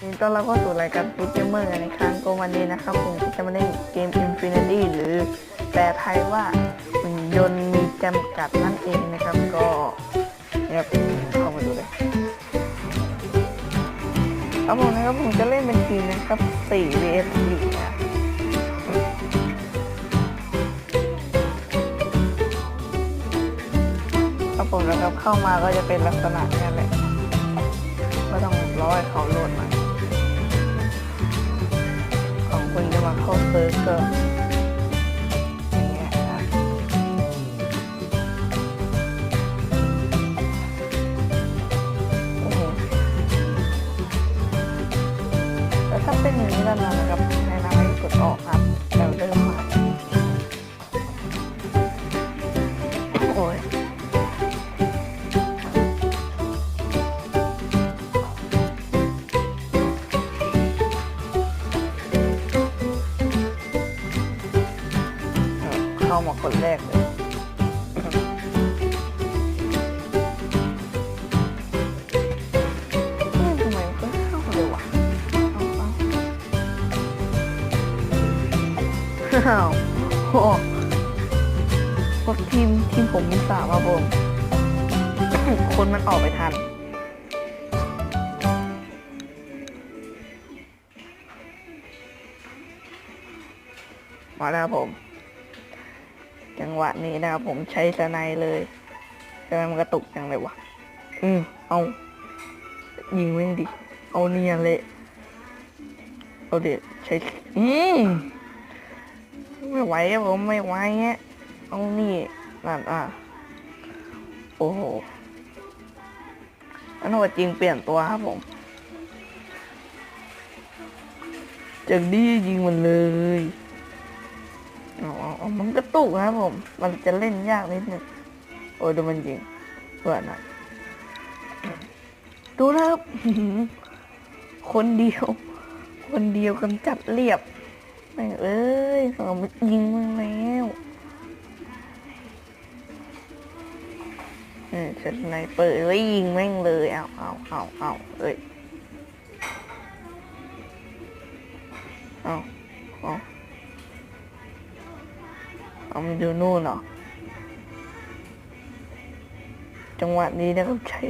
นดีต้อนรับเข้าสู่รายการฟูดเกมเมอร์ในครั้งก็วันนี้นะครับ ผมจะมาเล่นเกม Infinity หรือแปลไทยว่าหุ่นยนต์มีจำกัดนั่นเองนะครับก็เนี่ยเข้ามาดูเลยครับผมนะครับผมจะเล่นเป็นทีมนะครับ4 vs 4นะครับผมนะครับเข้ามาก็จะเป็นลักษณะนี้แหละก็ต้องรอให้เขาโหลด มาเข้าเซิร์ฟก็ถ้าเป็นอย่างนี้แล้วนะครับในน้ำให้กดออกครับ เข้ามาคนแรกเลย ทำไมมันก็เข้าเลยวะเอาเอาอ้าวโอ้พวกทีมทีมผมมีสามครับผมคนมันออกไปทันมาแล้วผม จังหวะนี้นะครับผมใช้สไนเลยทำไมมันกระตุกจังเลยวะ อืมเอา ยิงไม่งดิ เอาเนียนเลยเอาเด็ดใช้ อืมไม่ไหวครับผมไม่ไหวเงี้ยเอานี่นั่นอะ โอ้โหอันนั้นว่าจริงเปลี่ยนตัวครับผมจากดียิงมันเลย มันกระตุกนะครับผม มันจะเล่นยากนิดนึงโอ้ยดูมันยิงเพื่อหน่อยดูนะครับคนเดียว คนเดียวกันจัดเรียบแม่งเอ้ยสองมันยิงมันแล้วเออเสร็จในเปิดแล้วยิงแม่งเลย เอาเอาเอาเอาเอ้ย เอามันอยู่นู่นเหรอ จังหวะนี้นะครับใช้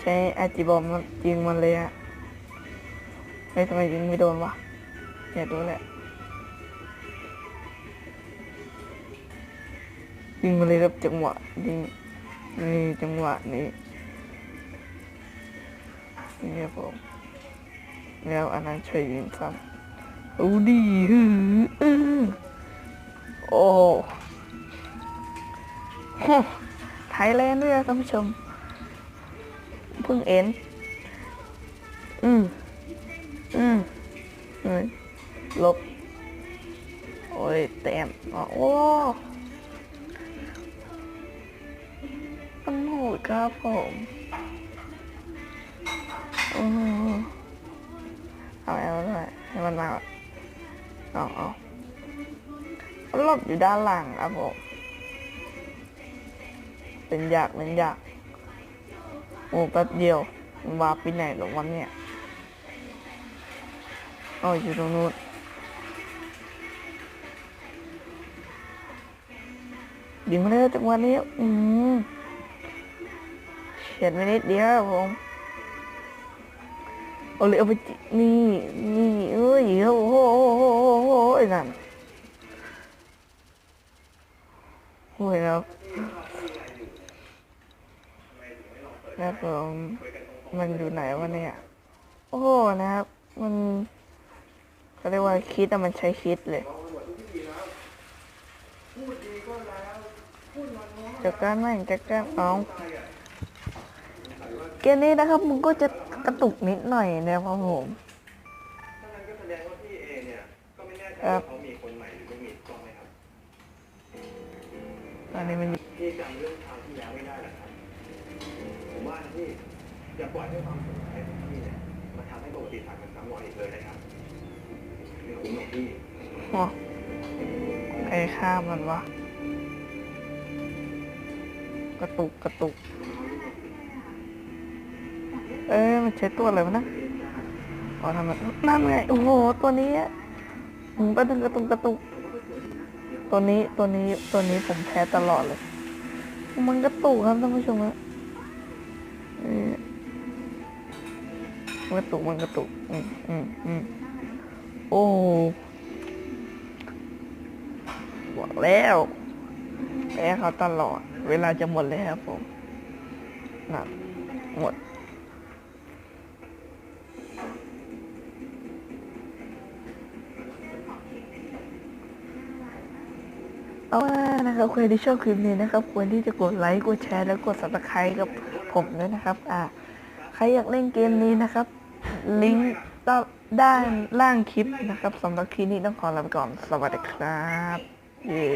ใช้อาจิบอมมันยิงมันเลยอะเฮ้ยทำไมยิงไม่โดนวะอย่าโดนแหละยิงมาเลยครับจังหวะยิงนี่จังหวะนี้นี่ครับผมแล้วอันนั้นช่วยยิงซ้ำเอาดีฮือ โอ้โหไทยแลนด์ด้วยนะท่านผู้ชม เพิ่งเอ็น อืม อืมเฮ้ยลบ โอ้ย แต้มอ๋อโอ้มันโหดครับผมอือเอาเอาด้วยให้มันมาก่อนเอาเอา หลบอยู่ด้านหลังครับผมเป็นยากเป็นยากโอ้แป๊บเดียววาปไปไหนหรอวันเนี่ยอ๋ออยู่ตรงนู้นยิงมาเลยจังหวะนี้อืมเฉียดไปนิดเดียวครับผมเอาเลยเอาไปนี่นี่เอ้ยโอ้โหโอ้โหโอ้โหไอ้นั่น โอ้ยครับนะครับ ผมมันอยู่ไหนวะเนี่ย โอ้โหนะครับ มันเขาเรียกว่าคิดอะมันใช้คิดเลย จากการแม่งจากการเอาเกมนี้นะครับมันก็จะกระตุกนิดหน่อยนะครับผมครับตอนนี้มันพี่จำเรื่องคราวที่แล้วไม่ได้หรอครับ ผมว่านะพี่อย่าปล่อยให้ความสงสัยของพี่เนี่ยมาทำให้ประวัติศาสตร์มันซ้ำรอยอีกเลยนะครับเรื่องของพี่อ๋อใครฆ่ามันวะ กระตุกกระตุก เอ้ยมันใช้ตัวอะไรวะนะเอ๋อทำไมนั่นไง โอ้โห ตัวนี้อืมกระตุกกระตุกกระตุก ตัวนี้ตัวนี้ตัวนี้ผมแพ้ตลอดเลย มันกระตุกครับท่านผู้ชมฮะเออ มันกระตุกมันกระตุก อืมอืมอืมโอ้บอกแล้วแพ้เขาตลอด เวลาจะหมดแล้วครับผมนั่นหมด เอาว่านะครับใครที่ชอบคลิปนี้นะครับ ควรที่จะกดไลค์ กดแชร์ และกด subscribe กับผมด้วยนะครับ อ่าใครอยากเล่นเกมนี้นะครับ ลิงก์ด้านล่างคลิปนะครับสำหรับคลิปนี้ต้องขอลาไปก่อน สวัสดีครับ เย้